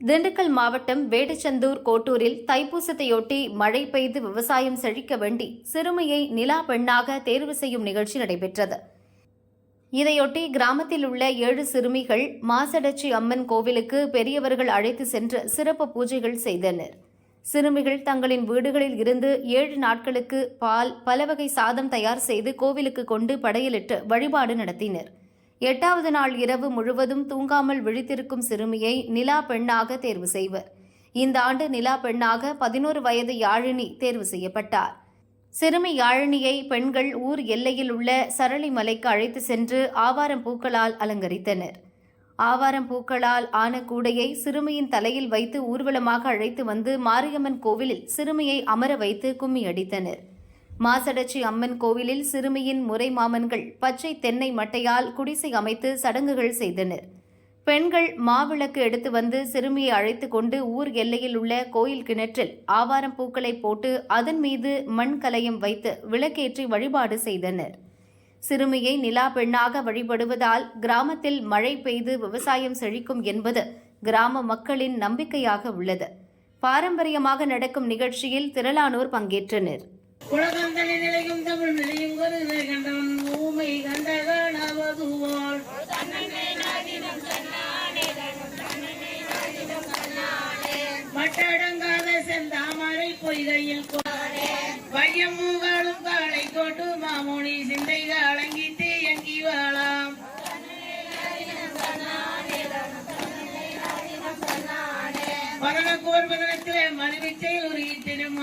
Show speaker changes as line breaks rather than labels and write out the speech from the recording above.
திண்டுக்கல் மாவட்டம் வேடச்சந்தூர் கோட்டூரில் தைப்பூசத்தையொட்டி மழை பெய்து விவசாயம் செழிக்க வேண்டி சிறுமியை நிலா பெண்ணாக தேர்வு செய்யும் நிகழ்ச்சி நடைபெற்றது. இதையொட்டி கிராமத்தில் உள்ள ஏழு சிறுமிகள் மாசடச்சி அம்மன் கோவிலுக்கு பெரியவர்கள் அழைத்து சென்று சிறப்பு பூஜைகள் செய்தனர். சிறுமிகள் தங்களின் வீடுகளில் இருந்து ஏழு நாட்களுக்கு பால் பலவகை சாதம் தயார் செய்து கோவிலுக்கு கொண்டு படையலிட்டு வழிபாடு நடத்தினர். எட்டாவது நாள் இரவு முழுவதும் தூங்காமல் விழித்திருக்கும் சிறுமியை நிலா பெண்ணாக தேர்வு செய்வர். இந்த ஆண்டு நிலா பெண்ணாக பதினோரு வயது யாழினி தேர்வு செய்யப்பட்டார். சிறுமி யாழினியை பெண்கள் ஊர் எல்லையில் உள்ள சரளி மலைக்கு அழைத்து சென்று ஆவாரம் பூக்களால் அலங்கரித்தனர். ஆவாரம் பூக்களால் ஆன கூடையை சிறுமியின் தலையில் வைத்து ஊர்வலமாக அழைத்து வந்து மாரியம்மன் கோவிலில் சிறுமியை அமர வைத்து கும்மி அடித்தனர் மாசடச்சி அம்மன் கோவிலில் சிறுமியின் முறை மாமன்கள் பச்சை தென்னை மட்டையால் குடிசை அமைத்து சடங்குகள் செய்தனர். பெண்கள் மாவிளக்கு எடுத்து வந்து சிறுமியை அழைத்து கொண்டு ஊர் எல்லையில் உள்ள கோயில் கிணற்றில் ஆவாரம் பூக்களை போட்டு அதன் மீது மண் கலையம் வைத்து விளக்கேற்றி வழிபாடு செய்தனர். சிறுமியை நிலா பெண்ணாக வழிபடுவதால் கிராமத்தில் மழை பெய்து விவசாயம் செழிக்கும் என்பது கிராம மக்களின் நம்பிக்கையாக உள்ளது. பாரம்பரியமாக நடக்கும் நிகழ்ச்சியில் திரளானோர் பங்கேற்றனர்.
உலகந்தனை நிலையும் தமிழ் நிலையும் கருதை கண்டவன் ஊமை கண்ட காணாவதுவாள் மட்டடங்காத செந்தாமரை பொய்கையில் பையம் மூகாலும் காலை கோட்டு மாமோனி சிந்தை காலங்கி எங்கி வாழாம். பதன கோர் பதனத்திலே மறுவிச்சையில் ஒரு ஈட்டினம்